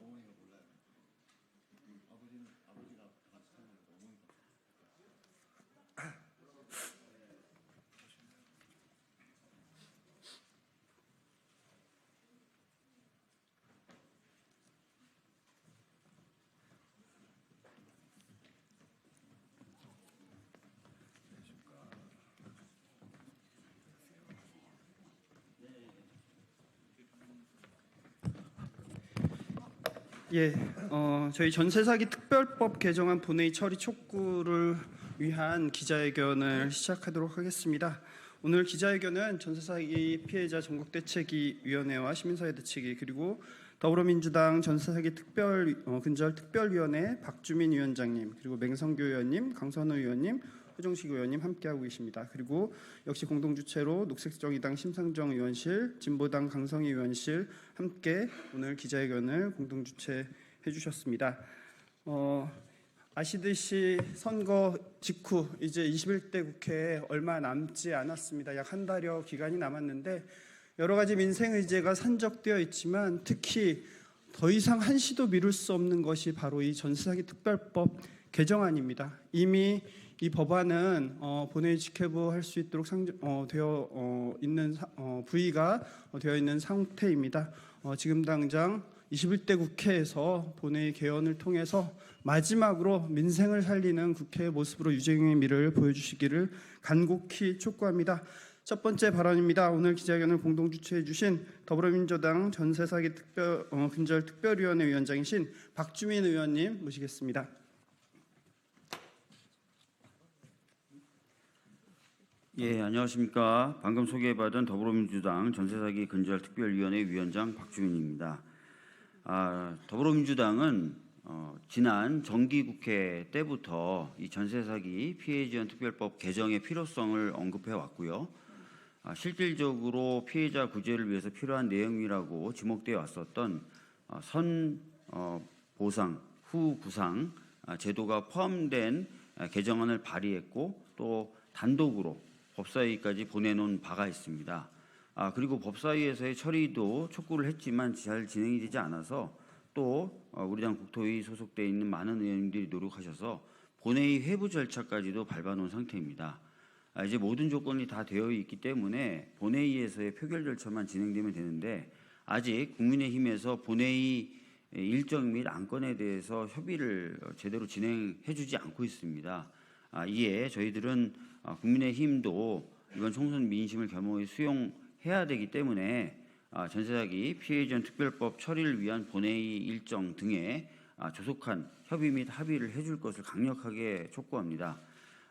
어머니가 몰라요. 아버지는 아버지가 같이 사는 거니까 어머니가. 예, 어, 저희 전세 사기 특별법 개정안 본회의 처리 촉구를 위한 기자회견을 시작하도록 하겠습니다. 오늘 기자회견은 전세 사기 피해자 전국 대책위 위원회와 시민사회 대책위 그리고 더불어민주당 전세 사기 특별 어, 근절 특별위원회 박주민 위원장님 그리고 맹성교 의원님, 강선우 의원님, 허정식 의원님 함께하고 계십니다. 그리고 역시 공동 주최로 녹색정의당 심상정 의원실, 진보당 강성희 의원실 함께 오늘 기자회견을 공동 주최 해 주셨습니다. 어, 아시듯이 선거 직후 이제 21대 국회에 얼마 남지 않았습니다. 약 한 달여 기간이 남았는데 여러 가지 민생 의제가 산적되어 있지만 특히 더 이상 한시도 미룰 수 없는 것이 바로 이 전세사기 특별법 개정안입니다. 이미 이 법안은 어, 본회의 직회부 할 수 있도록 상, 어, 되어 어, 있는 사- 어, 부의가 어, 되어 있는 상태입니다. 어, 지금 당장 21대 국회에서 본회의 개헌을 통해서 마지막으로 민생을 살리는 국회의 모습으로 유쟁의 미를 보여주시기를 간곡히 촉구합니다. 첫 번째 발언입니다. 오늘 기자회견을 공동 주최해 주신 더불어민주당 전세사기 특별 어, 근절 특별위원회 위원장이신 박주민 의원님 모시겠습니다. 예, 안녕하십니까. 방금 소개받은 더불어민주당 전세사기 근절 특별위원회 위원장 박주민입니다. 아, 더불어민주당은 어, 지난 정기국회 때부터 이 전세사기 피해지원 특별법 개정의 필요성을 언급해 왔고요. 아, 실질적으로 피해자 구제를 위해서 필요한 내용이라고 지목되어 왔었던 어, 선 어, 보상, 후 구상 아, 제도가 포함된 아, 개정안을 발의했고 또 단독으로 법사위까지 보내놓은 바가 있습니다. 아, 그리고 법사위에서의 처리도 촉구를 했지만 잘 진행이 되지 않아서 또 어, 우리 당 국토위 소속돼 있는 많은 의원님들이 노력하셔서 본회의 회부 절차까지도 밟아놓은 상태입니다. 아, 이제 모든 조건이 다 되어 있기 때문에 본회의에서의 표결 절차만 진행되면 되는데 아직 국민의힘에서 본회의 일정 및 안건에 대해서 협의를 제대로 진행해주지 않고 있습니다. 아, 이에 저희들은 아, 국민의힘도 이번 총선 민심을 겸허히 수용해야 되기 때문에 아, 전세사기 피해전 특별법 처리를 위한 본회의 일정 등에 아, 조속한 협의 및 합의를 해줄 것을 강력하게 촉구합니다.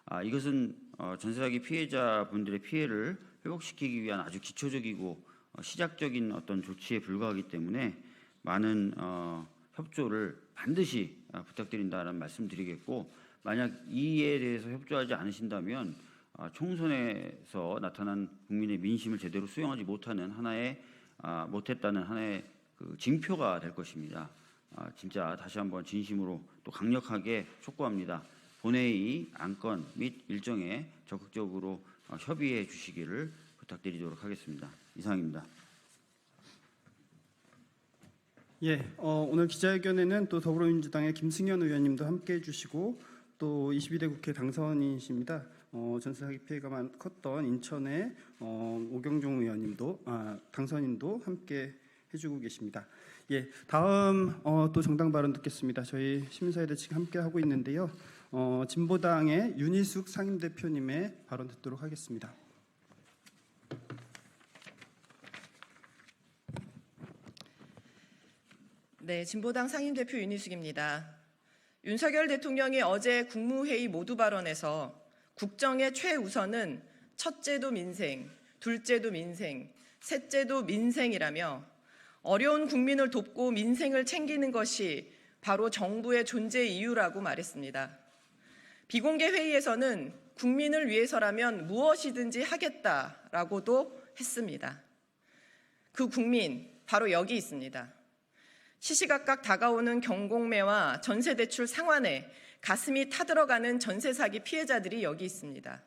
아, 이것은 어, 전세사기 피해자분들의 피해를 회복시키기 위한 아주 기초적이고 어, 시작적인 어떤 조치에 불과하기 때문에 많은 어, 협조를 반드시 아, 부탁드린다는 말씀드리겠고 만약 이에 대해서 협조하지 않으신다면 아, 총선에서 나타난 국민의 민심을 제대로 수용하지 못하는 하나의 아, 못했다는 하나의 그 징표가 될 것입니다. 아, 진짜 다시 한번 진심으로 또 강력하게 촉구합니다. 본회의 안건 및 일정에 적극적으로 어, 협의해 주시기를 부탁드리도록 하겠습니다. 이상입니다. 예, 어, 오늘 기자회견에는 또 더불어민주당의 김승현 의원님도 함께 해 주시고 또 22대 국회 당선인이십니다. 어, 전세 사기 피해가 많- 컸던 인천의 어, 오경종 의원님도 아, 당선인도 함께 해주고 계십니다. 예, 다음 어, 또 정당 발언 듣겠습니다. 저희 시민사회 대책 함께 하고 있는데요. 어, 진보당의 윤희숙 상임 대표님의 발언 듣도록 하겠습니다. 네, 진보당 상임 대표 윤희숙입니다. 윤석열 대통령이 어제 국무회의 모두 발언에서 국정의 최우선은 첫째도 민생, 둘째도 민생, 셋째도 민생이라며 어려운 국민을 돕고 민생을 챙기는 것이 바로 정부의 존재 이유라고 말했습니다. 비공개 회의에서는 국민을 위해서라면 무엇이든지 하겠다라고도 했습니다. 그 국민 바로 여기 있습니다. 시시각각 다가오는 경공매와 전세대출 상환에 가슴이 타들어가는 전세 사기 피해자들이 여기 있습니다.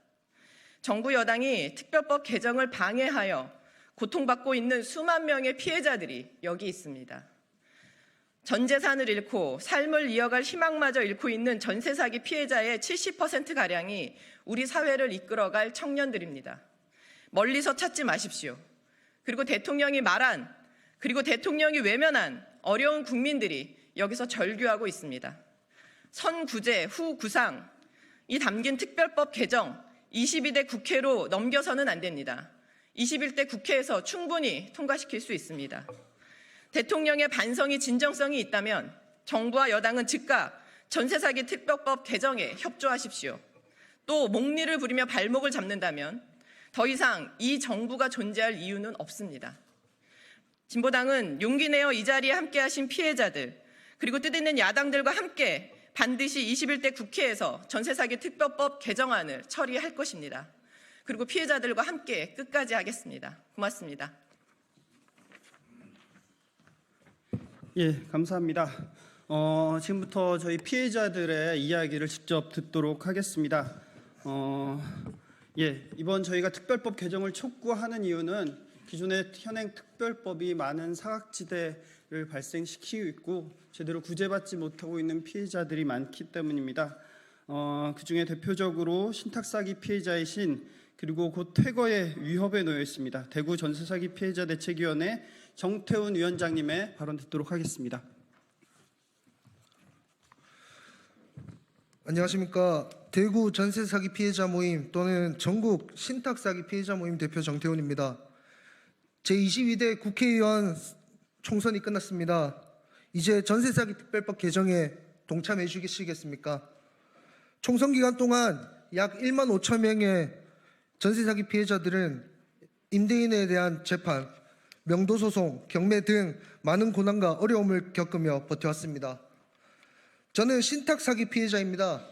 정부 여당이 특별법 개정을 방해하여 고통받고 있는 수만 명의 피해자들이 여기 있습니다. 전 재산을 잃고 삶을 이어갈 희망마저 잃고 있는 전세 사기 피해자의 70%가량이 우리 사회를 이끌어갈 청년들입니다. 멀리서 찾지 마십시오. 그리고 대통령이 말한 그리고 대통령이 외면한 어려운 국민들이 여기서 절규하고 있습니다. 선구제, 후구상 이 담긴 특별법 개정 22대 국회로 넘겨서는 안 됩니다. 21대 국회에서 충분히 통과시킬 수 있습니다. 대통령의 반성이 진정성이 있다면 정부와 여당은 즉각 전세 사기 특별법 개정에 협조하십시오. 또 목리를 부리며 발목을 잡는다면 더 이상 이 정부가 존재할 이유는 없습니다. 진보당은 용기 내어 이 자리에 함께 하신 피해자들 그리고 뜻있는 야당들과 함께 반드시 21대 국회에서 전세 사기 특별법 개정안을 처리할 것입니다. 그리고 피해자들과 함께 끝까지 하겠습니다. 고맙습니다. 예, 감사합니다. 어, 지금부터 저희 피해자들의 이야기를 직접 듣도록 하겠습니다. 어, 예, 이번 저희가 특별법 개정을 촉구하는 이유는 기존의 현행 특별법이 많은 사각지대를 발생시키고 있고 제대로 구제받지 못하고 있는 피해자들이 많기 때문입니다. 어, 그 중에 대표적으로 신탁사기 피해자이신 그리고 곧 퇴거의 위협에 놓여 있습니다. 대구 전세사기 피해자 대책위원회 정태훈 위원장님의 발언 듣도록 하겠습니다. 안녕하십니까 대구 전세 사기 피해자 모임 또는 전국 신탁 사기 피해자 모임 대표 정태훈입니다. 제 22대 국회의원 총선이 끝났습니다. 이제 전세 사기 특별법 개정에 동참해 주시겠습니까? 총선 기간 동안 약 1만 5천 명의 전세 사기 피해자들은 임대인에 대한 재판, 명도 소송, 경매 등 많은 고난과 어려움을 겪으며 버텨왔습니다. 저는 신탁 사기 피해자입니다.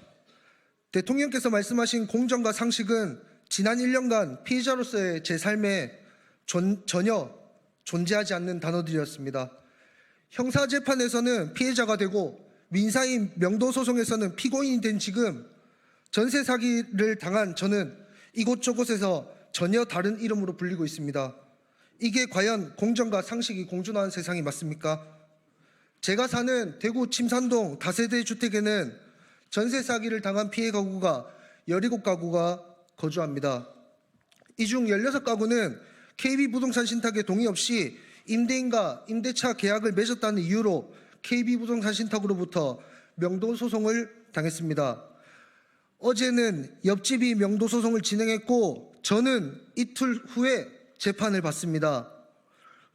대통령께서 말씀하신 공정과 상식은 지난 1년간 피해자로서의 제 삶에 존- 전혀 존재하지 않는 단어들이었습니다. 형사 재판에서는 피해자가 되고 민사인 명도 소송에서는 피고인이 된 지금 전세 사기를 당한 저는 이곳저곳에서 전혀 다른 이름으로 불리고 있습니다. 이게 과연 공정과 상식이 공존하는 세상이 맞습니까? 제가 사는 대구 침산동 다세대 주택에는 전세 사기를 당한 피해 가구가 17가구가 거주합니다. 이 중 16가구는 KB부동산 신탁에 동의 없이 임대인과 임대차 계약을 맺었다는 이유로 KB부동산 신탁으로부터 명도 소송을 당했습니다. 어제는 옆집이 명도 소송을 진행했고 저는 이틀 후에 재판을 받습니다.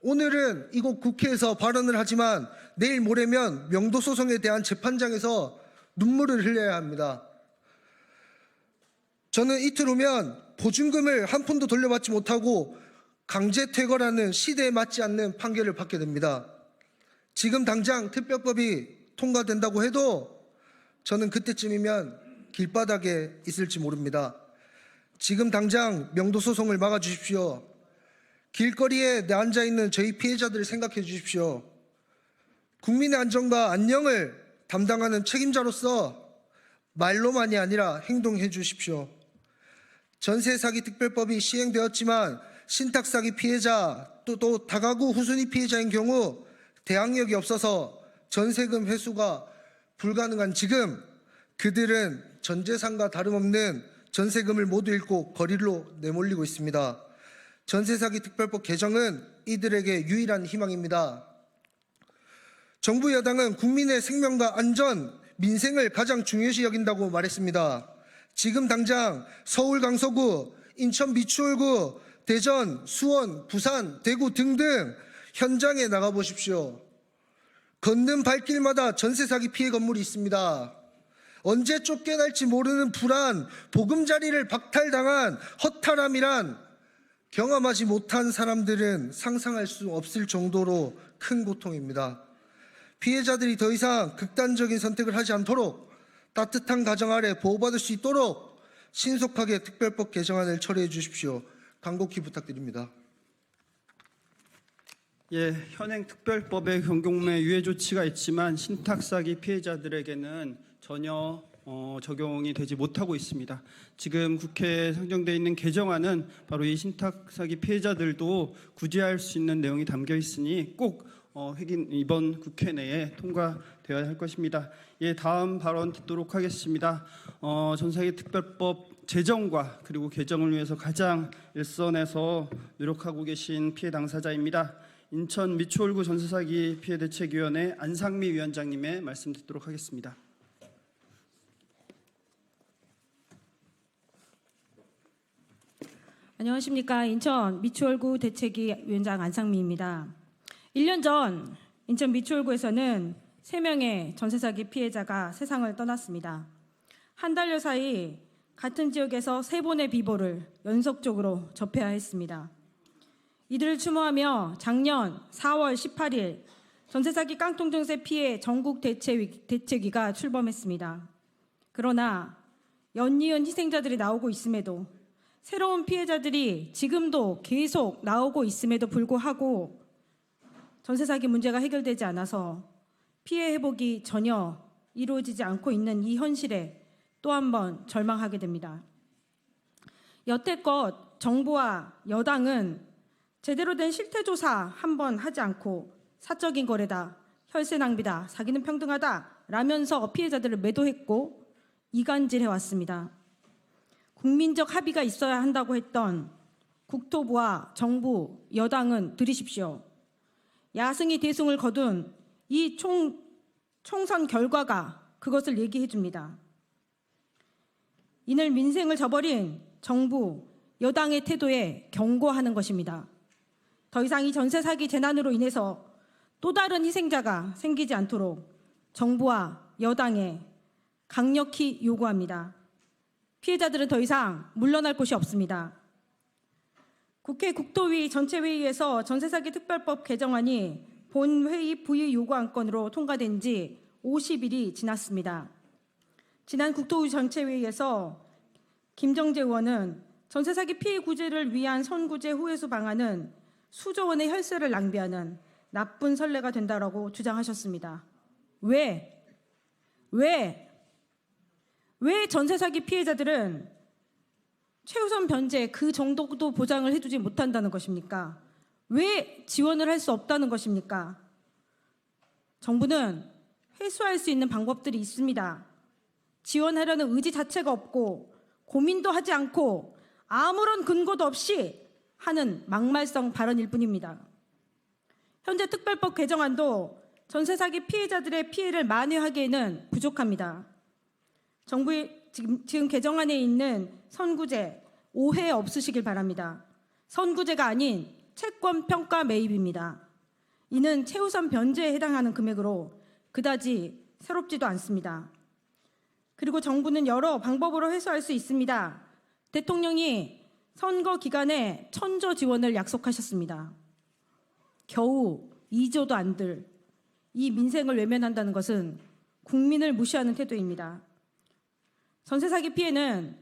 오늘은 이곳 국회에서 발언을 하지만 내일 모레면 명도 소송에 대한 재판장에서 눈물을 흘려야 합니다. 저는 이틀 후면 보증금을 한 푼도 돌려받지 못하고 강제 퇴거라는 시대에 맞지 않는 판결을 받게 됩니다. 지금 당장 특별법이 통과된다고 해도 저는 그때쯤이면 길바닥에 있을지 모릅니다. 지금 당장 명도 소송을 막아 주십시오. 길거리에 앉아 있는 저희 피해자들을 생각해 주십시오. 국민의 안전과 안녕을 담당하는 책임자로서 말로만이 아니라 행동해 주십시오. 전세 사기 특별법이 시행되었지만 신탁 사기 피해자 또, 또 다가구 후순위 피해자인 경우 대항력이 없어서 전세금 회수가 불가능한 지금 그들은 전재산과 다름없는 전세금을 모두 잃고 거리로 내몰리고 있습니다. 전세 사기 특별법 개정은 이들에게 유일한 희망입니다. 정부 여당은 국민의 생명과 안전, 민생을 가장 중요시 여긴다고 말했습니다. 지금 당장 서울 강서구, 인천 미추홀구, 대전, 수원, 부산, 대구 등등 현장에 나가 보십시오. 걷는 발길마다 전세 사기 피해 건물이 있습니다. 언제 쫓겨날지 모르는 불안, 보금자리를 박탈당한 허탈함이란 경험하지 못한 사람들은 상상할 수 없을 정도로 큰 고통입니다. 피해자들이 더 이상 극단적인 선택을 하지 않도록 따뜻한 가정 아래 보호받을 수 있도록 신속하게 특별법 개정안을 처리해 주십시오. 간곡히 부탁드립니다. 예, 현행 특별법의 경경매 유예 조치가 있지만 신탁 사기 피해자들에게는 전혀 어, 적용이 되지 못하고 있습니다. 지금 국회에 상정돼 있는 개정안은 바로 이 신탁 사기 피해자들도 구제할 수 있는 내용이 담겨 있으니 꼭 어, 회긴 이번 국회 내에 통과되어야 할 것입니다. 예, 다음 발언 듣도록 하겠습니다. 어, 전세계 특별법 제정과 그리고 개정을 위해서 가장 일선에서 노력하고 계신 피해 당사자입니다. 인천 미추홀구 전세 사기 피해 대책위원회 안상미 위원장님의 말씀 듣도록 하겠습니다. 안녕하십니까. 인천 미추홀구 대책위 위원장 안상미입니다. 1년 전 인천 미추홀구에서는 3명의 전세 사기 피해자가 세상을 떠났습니다. 한 달여 사이 같은 지역에서 세 번의 비보를 연속적으로 접해야 했습니다. 이들을 추모하며 작년 4월 18일 전세 사기 깡통 증세 피해 전국 대책위, 대책위가 출범했습니다. 그러나 연이은 희생자들이 나오고 있음에도 새로운 피해자들이 지금도 계속 나오고 있음에도 불구하고 전세 사기 문제가 해결되지 않아서 피해 회복이 전혀 이루어지지 않고 있는 이 현실에 또 한 번 절망하게 됩니다. 여태껏 정부와 여당은 제대로 된 실태 조사 한 번 하지 않고 사적인 거래다, 혈세 낭비다, 사기는 평등하다 라면서 피해자들을 매도했고 이간질해 왔습니다. 국민적 합의가 있어야 한다고 했던 국토부와 정부, 여당은 들으십시오. 야승이 대승을 거둔 이 총, 총선 결과가 그것을 얘기해 줍니다. 이늘 민생을 저버린 정부, 여당의 태도에 경고하는 것입니다. 더 이상 이 전세 사기 재난으로 인해서 또 다른 희생자가 생기지 않도록 정부와 여당에 강력히 요구합니다. 피해자들은 더 이상 물러날 곳이 없습니다. 국회 국토위 전체회의에서 전세사기 특별법 개정안이 본회의 부의 요구 안건으로 통과된 지 50일이 지났습니다. 지난 국토위 전체회의에서 김정재 의원은 전세사기 피해 구제를 위한 선구제 후회수 방안은 수조 원의 혈세를 낭비하는 나쁜 선례가 된다라고 주장하셨습니다. 왜? 왜? 왜 전세 사기 피해자들은 최우선 변제 그 정도도 보장을 해주지 못한다는 것입니까? 왜 지원을 할 수 없다는 것입니까? 정부는 회수할 수 있는 방법들이 있습니다. 지원하려는 의지 자체가 없고 고민도 하지 않고 아무런 근거도 없이 하는 막말성 발언일 뿐입니다. 현재 특별법 개정안도 전세 사기 피해자들의 피해를 만회하기에는 부족합니다. 정부의 지금, 지금 개정안에 있는 선구제 오해 없으시길 바랍니다. 선구제가 아닌 채권 평가 매입입니다. 이는 최우선 변제에 해당하는 금액으로 그다지 새롭지도 않습니다. 그리고 정부는 여러 방법으로 해소할 수 있습니다. 대통령이 선거 기간에 천조 지원을 약속하셨습니다. 겨우 2조도 안 들 이 민생을 외면한다는 것은 국민을 무시하는 태도입니다. 전세 사기 피해는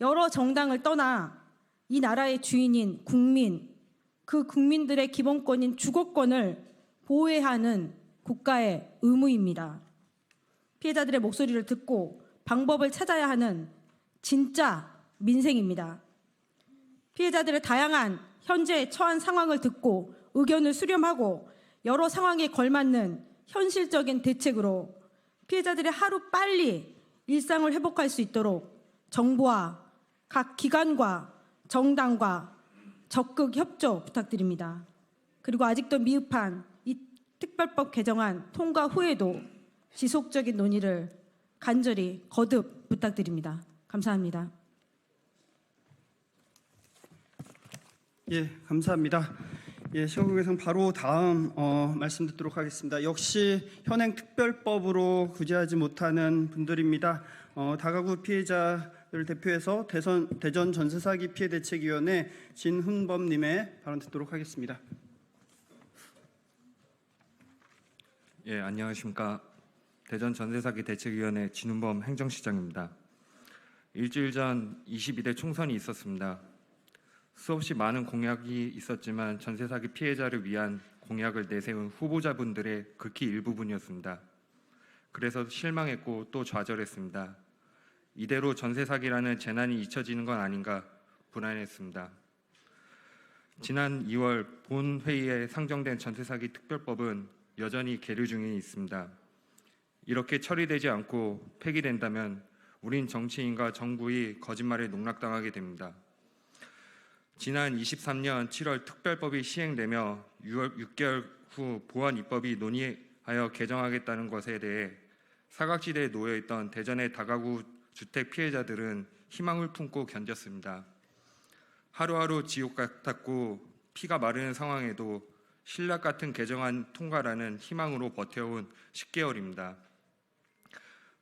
여러 정당을 떠나 이 나라의 주인인 국민, 그 국민들의 기본권인 주거권을 보호해야 하는 국가의 의무입니다. 피해자들의 목소리를 듣고 방법을 찾아야 하는 진짜 민생입니다. 피해자들의 다양한 현재 처한 상황을 듣고 의견을 수렴하고 여러 상황에 걸맞는 현실적인 대책으로 피해자들이 하루 빨리 일상을 회복할 수 있도록 정부와 각 기관과 정당과 적극 협조 부탁드립니다. 그리고 아직도 미흡한 이 특별법 개정안 통과 후에도 지속적인 논의를 간절히 거듭 부탁드립니다. 감사합니다. 예, 감사합니다. 예, 시각국에서는 바로 다음 어, 말씀 듣도록 하겠습니다. 역시 현행 특별법으로 구제하지 못하는 분들입니다. 어, 다가구 피해자를 대표해서 대선, 대전 전세 사기 피해 대책위원회 진훈범님의 발언 듣도록 하겠습니다. 예, 안녕하십니까. 대전 전세사기 대책위원회 진훈범 행정시장입니다. 일주일 전 22대 총선이 있었습니다. 수없이 많은 공약이 있었지만 전세 사기 피해자를 위한 공약을 내세운 후보자분들의 극히 일부분이었습니다. 그래서 실망했고 또 좌절했습니다. 이대로 전세 사기라는 재난이 잊혀지는 건 아닌가 불안했습니다. 지난 2월 본 회의에 상정된 전세 사기 특별법은 여전히 계류 중에 있습니다. 이렇게 처리되지 않고 폐기된다면 우린 정치인과 정부의 거짓말에 농락당하게 됩니다. 지난 23년 7월 특별법이 시행되며 6월 6개월 후 보완 입법이 논의하여 개정하겠다는 것에 대해 사각지대에 놓여 있던 대전의 다가구 주택 피해자들은 희망을 품고 견뎠습니다. 하루하루 지옥 같았고 피가 마르는 상황에도 신락 같은 개정안 통과라는 희망으로 버텨온 10개월입니다.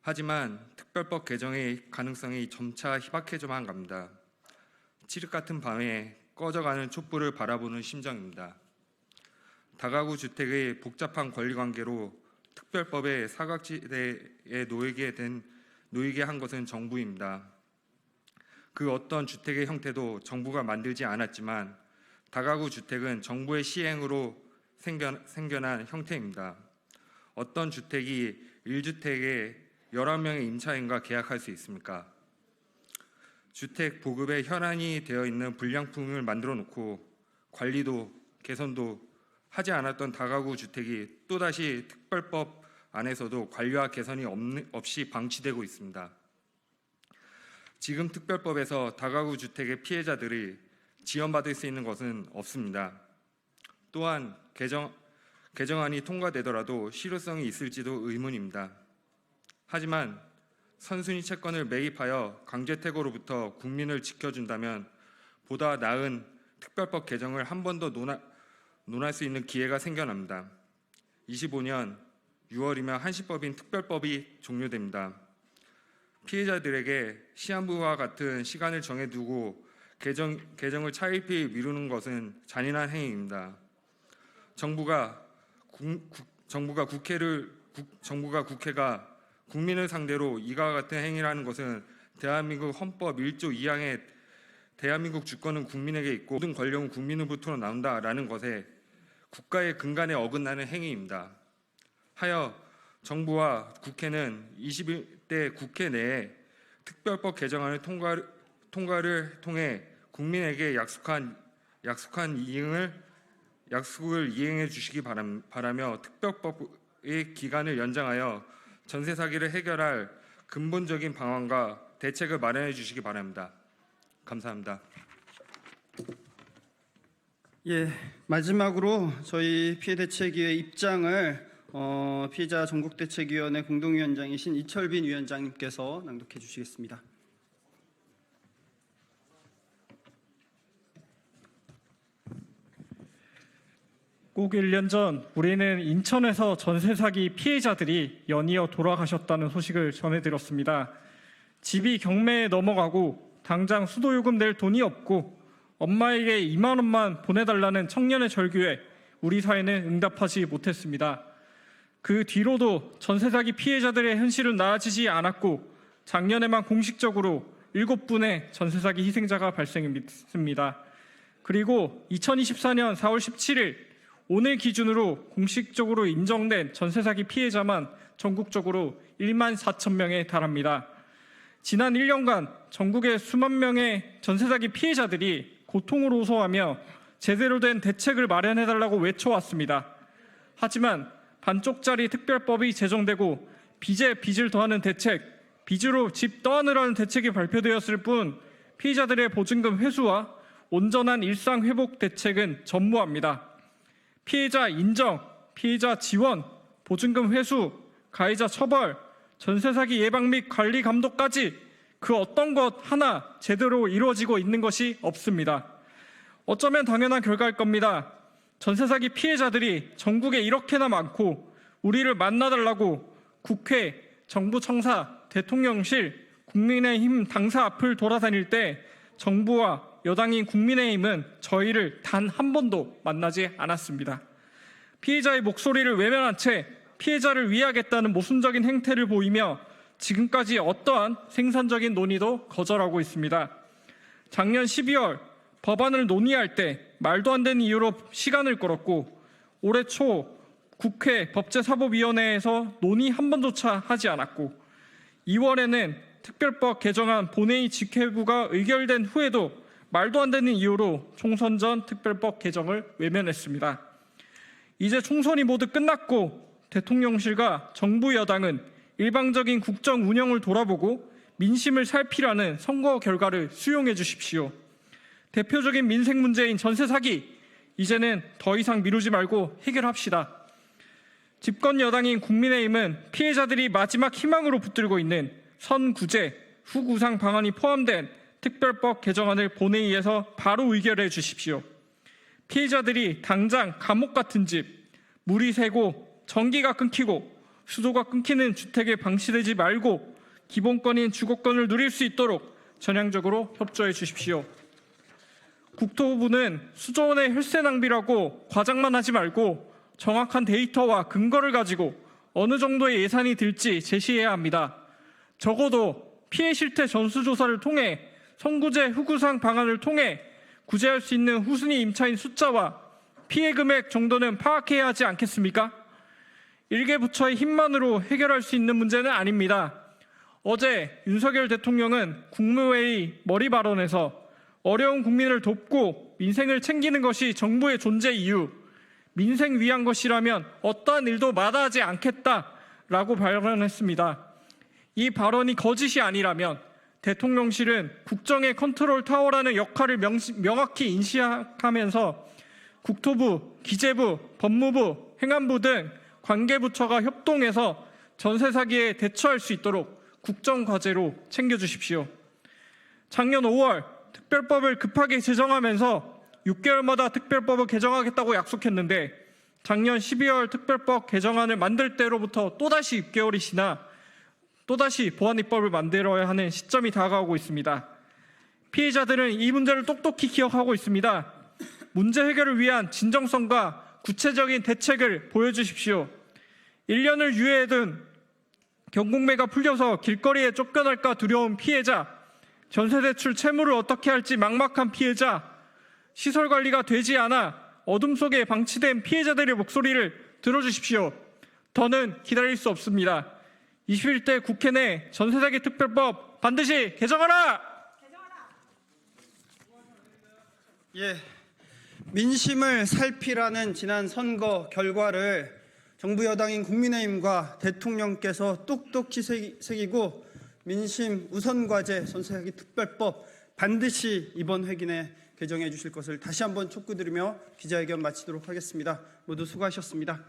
하지만 특별법 개정의 가능성이 점차 희박해져만 갑니다. 칠흑 같은 밤에 꺼져가는 촛불을 바라보는 심정입니다. 다가구 주택의 복잡한 권리 관계로 특별법의 사각지대에 놓이게 된 놓이게 한 것은 정부입니다. 그 어떤 주택의 형태도 정부가 만들지 않았지만 다가구 주택은 정부의 시행으로 생겨, 생겨난 형태입니다. 어떤 주택이 1주택에 11명의 임차인과 계약할 수 있습니까? 주택 보급에 혈안이 되어 있는 불량품을 만들어 놓고 관리도 개선도 하지 않았던 다가구 주택이 또다시 특별법 안에서도 관리와 개선이 없이 방치되고 있습니다. 지금 특별법에서 다가구 주택의 피해자들이 지원받을 수 있는 것은 없습니다. 또한 개정, 개정안이 통과되더라도 실효성이 있을지도 의문입니다. 하지만 선순위 채권을 매입하여 강제태고로부터 국민을 지켜준다면 보다 나은 특별법 개정을 한 번 더 논하, 논할 수 있는 기회가 생겨납니다. 25년 6월이면 한시법인 특별법이 종료됩니다. 피해자들에게 시한부와 같은 시간을 정해두고 개정, 개정을 차일피일 미루는 것은 잔인한 행위입니다. 정부가, 국, 국- 정부가 국회를 국- 정부가 국회가 국민을 상대로 이와 같은 행위를 하는 것은 대한민국 헌법 1조 2항에 대한민국 주권은 국민에게 있고 모든 권력은 국민으로부터 나온다라는 것에 국가의 근간에 어긋나는 행위입니다. 하여 정부와 국회는 21대 국회 내에 특별법 개정안을 통과, 통과를 통해 국민에게 약속한 약속한 이행을 약속을 이행해 주시기 바람, 바라며 특별법의 기간을 연장하여 전세 사기를 해결할 근본적인 방안과 대책을 마련해 주시기 바랍니다. 감사합니다. 예, 마지막으로 저희 피해 대책위의 입장을 어, 피해자 전국대책위원회 공동위원장이신 이철빈 위원장님께서 낭독해 주시겠습니다. 꼭 1년 전 우리는 인천에서 전세 사기 피해자들이 연이어 돌아가셨다는 소식을 전해드렸습니다. 집이 경매에 넘어가고 당장 수도요금 낼 돈이 없고 엄마에게 2만 원만 보내달라는 청년의 절규에 우리 사회는 응답하지 못했습니다. 그 뒤로도 전세 사기 피해자들의 현실은 나아지지 않았고 작년에만 공식적으로 7분의 전세 사기 희생자가 발생했습니다. 그리고 2024년 4월 17일 오늘 기준으로 공식적으로 인정된 전세 사기 피해자만 전국적으로 1만 4천 명에 달합니다. 지난 1년간 전국의 수만 명의 전세 사기 피해자들이 고통을 호소하며 제대로 된 대책을 마련해 달라고 외쳐왔습니다. 하지만 반쪽짜리 특별법이 제정되고 빚에 빚을 더하는 대책, 빚으로 집 떠안으라는 대책이 발표되었을 뿐 피해자들의 보증금 회수와 온전한 일상 회복 대책은 전무합니다. 피해자 인정, 피해자 지원, 보증금 회수, 가해자 처벌, 전세 사기 예방 및 관리 감독까지 그 어떤 것 하나 제대로 이루어지고 있는 것이 없습니다. 어쩌면 당연한 결과일 겁니다. 전세 사기 피해자들이 전국에 이렇게나 많고 우리를 만나달라고 국회, 정부 청사, 대통령실, 국민의힘 당사 앞을 돌아다닐 때 정부와 여당인 국민의힘은 저희를 단 한 번도 만나지 않았습니다. 피해자의 목소리를 외면한 채 피해자를 위하겠다는 모순적인 행태를 보이며 지금까지 어떠한 생산적인 논의도 거절하고 있습니다. 작년 12월 법안을 논의할 때 말도 안 되는 이유로 시간을 끌었고 올해 초 국회 법제사법위원회에서 논의 한 번조차 하지 않았고 2월에는 특별법 개정안 본회의 직회부가 의결된 후에도 말도 안 되는 이유로 총선 전 특별법 개정을 외면했습니다. 이제 총선이 모두 끝났고 대통령실과 정부 여당은 일방적인 국정 운영을 돌아보고 민심을 살피라는 선거 결과를 수용해 주십시오. 대표적인 민생 문제인 전세 사기 이제는 더 이상 미루지 말고 해결합시다. 집권 여당인 국민의힘은 피해자들이 마지막 희망으로 붙들고 있는 선구제, 후구상 방안이 포함된 특별법 개정안을 본회의에서 바로 의결해 주십시오. 피해자들이 당장 감옥 같은 집, 물이 새고 전기가 끊기고 수도가 끊기는 주택에 방치되지 말고 기본권인 주거권을 누릴 수 있도록 전향적으로 협조해 주십시오. 국토부는 수조원의 혈세 낭비라고 과장만 하지 말고 정확한 데이터와 근거를 가지고 어느 정도의 예산이 들지 제시해야 합니다. 적어도 피해 실태 전수조사를 통해 선구제 후구상 방안을 통해 구제할 수 있는 후순위 임차인 숫자와 피해 금액 정도는 파악해야 하지 않겠습니까? 일개 부처의 힘만으로 해결할 수 있는 문제는 아닙니다. 어제 윤석열 대통령은 국무회의 머리 발언에서 어려운 국민을 돕고 민생을 챙기는 것이 정부의 존재 이유, 민생 위한 것이라면 어떠한 일도 마다하지 않겠다라고 발언했습니다. 이 발언이 거짓이 아니라면 대통령실은 국정의 컨트롤 타워라는 역할을 명, 명확히 인식하면서 국토부, 기재부, 법무부, 행안부 등 관계부처가 협동해서 전세 사기에 대처할 수 있도록 국정 과제로 챙겨 주십시오. 작년 5월 특별법을 급하게 제정하면서 6개월마다 특별법을 개정하겠다고 약속했는데 작년 12월 특별법 개정안을 만들 때로부터 또다시 6개월이 지나 또다시 보안 입법을 만들어야 하는 시점이 다가오고 있습니다. 피해자들은 이 문제를 똑똑히 기억하고 있습니다. 문제 해결을 위한 진정성과 구체적인 대책을 보여주십시오. 1년을 유예해둔 경공매가 풀려서 길거리에 쫓겨날까 두려운 피해자, 전세대출 채무를 어떻게 할지 막막한 피해자, 시설 관리가 되지 않아 어둠 속에 방치된 피해자들의 목소리를 들어주십시오. 더는 기다릴 수 없습니다. 21대 국회 내 전세사기 특별법 반드시 개정하라! 예, 민심을 살피라는 지난 선거 결과를 정부 여당인 국민의힘과 대통령께서 똑똑히 새기- 새기고 민심 우선 과제 전세사기 특별법 반드시 이번 회기 내 개정해 주실 것을 다시 한번 촉구드리며 기자회견 마치도록 하겠습니다. 모두 수고하셨습니다.